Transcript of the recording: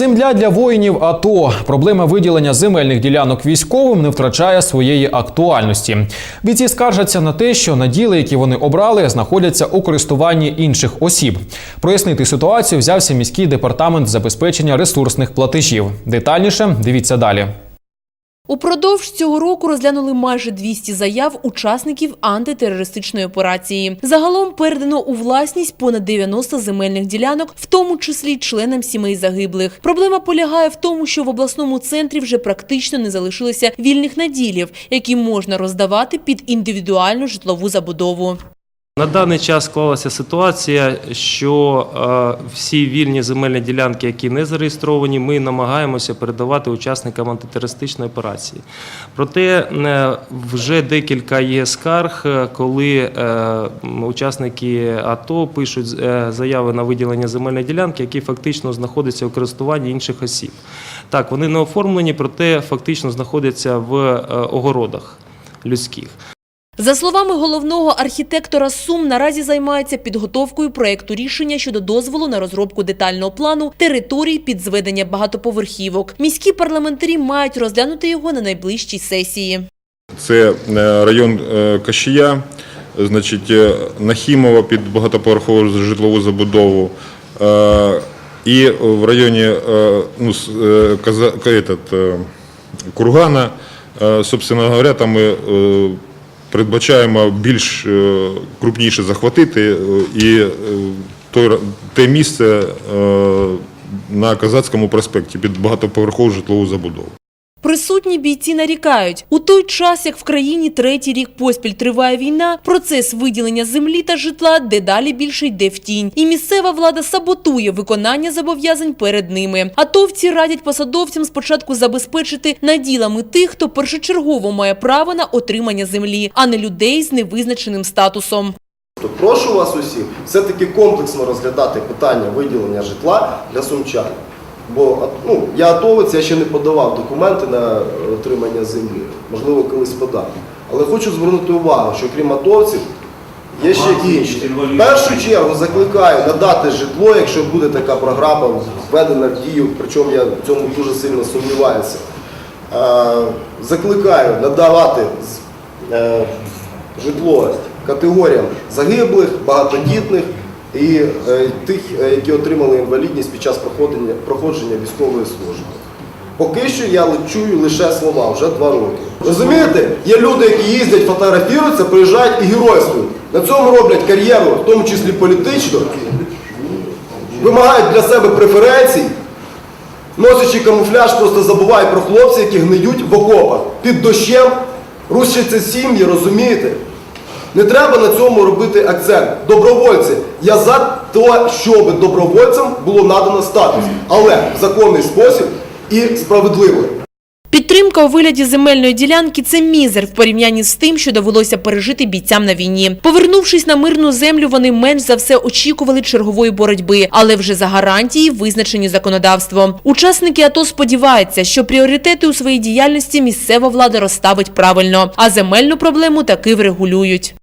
Земля для воїнів АТО. Проблема виділення земельних ділянок військовим не втрачає своєї актуальності. Бійці скаржаться на те, що наділи, які вони обрали, знаходяться у користуванні інших осіб. Прояснити ситуацію взявся міський департамент забезпечення ресурсних платежів. Детальніше дивіться далі. Упродовж цього року розглянули майже 200 заяв учасників антитерористичної операції. Загалом передано у власність понад 90 земельних ділянок, в тому числі членам сімей загиблих. Проблема полягає в тому, що в обласному центрі вже практично не залишилося вільних наділів, які можна роздавати під індивідуальну житлову забудову. На даний час склалася ситуація, що е, всі вільні земельні ділянки, які не зареєстровані, ми намагаємося передавати учасникам антитерористичної операції. Проте е, вже декілька є скарг, е, коли учасники АТО пишуть заяви на виділення земельної ділянки, які фактично знаходяться у користуванні інших осіб. Так, вони не оформлені, проте фактично знаходяться в огородах людських. За словами головного архітектора Сум, наразі займається підготовкою проекту рішення щодо дозволу на розробку детального плану територій під зведення багатоповерхівок. Міські парламентарі мають розглянути його на найближчій сесії. Це е, район е, Кашія, значить, е, Нахімова під багатоповерхову житлову забудову. І в районі ну, Каза- этот, Кургана, собственно говоря, там ми передбачаємо більш е, крупніше захватити е, і е, те місце на Казацькому проспекті під багатоповерхову житлову забудову. Присутні бійці нарікають, у той час, як в країні третій рік поспіль триває війна, процес виділення землі та житла дедалі більше йде в тінь. І місцева влада саботує виконання зобов'язань перед ними. Атовці радять посадовцям спочатку забезпечити наділами тих, хто першочергово має право на отримання землі, а не людей з невизначеним статусом. Прошу вас усіх все-таки комплексно розглядати питання виділення житла для сумчан. Бо ну, я атовець, я ще не подавав документи на отримання землі. Можливо, колись подам. Але хочу звернути увагу, що крім атовців є ще інші. В першу чергу закликаю надати житло, якщо буде така програма введена в дію, причому я в цьому дуже сильно сумніваюся. Е, Закликаю надавати е, житло категоріям загиблих, багатодітних і е, тих, е, які отримали інвалідність під час проходження, проходження військової служби. Поки що я чую лише слова, вже два роки. Розумієте, є люди, які їздять, фотографіруються, приїжджають і геройствують. На цьому роблять кар'єру, в тому числі політичну, вимагають для себе преференцій, носячи камуфляж, просто забувають про хлопців, які гниють в окопах під дощем, рушаться сім'ї, розумієте? Не треба на цьому робити акцент. Добровольці. Я за те, щоб добровольцям було надано статус, але в законний спосіб і справедливо. Підтримка у вигляді земельної ділянки це мізер в порівнянні з тим, що довелося пережити бійцям на війні. Повернувшись на мирну землю, вони менш за все очікували чергової боротьби, але вже за гарантії, визначені законодавством. Учасники АТО сподіваються, що пріоритети у своїй діяльності місцева влада розставить правильно, а земельну проблему таки врегулюють.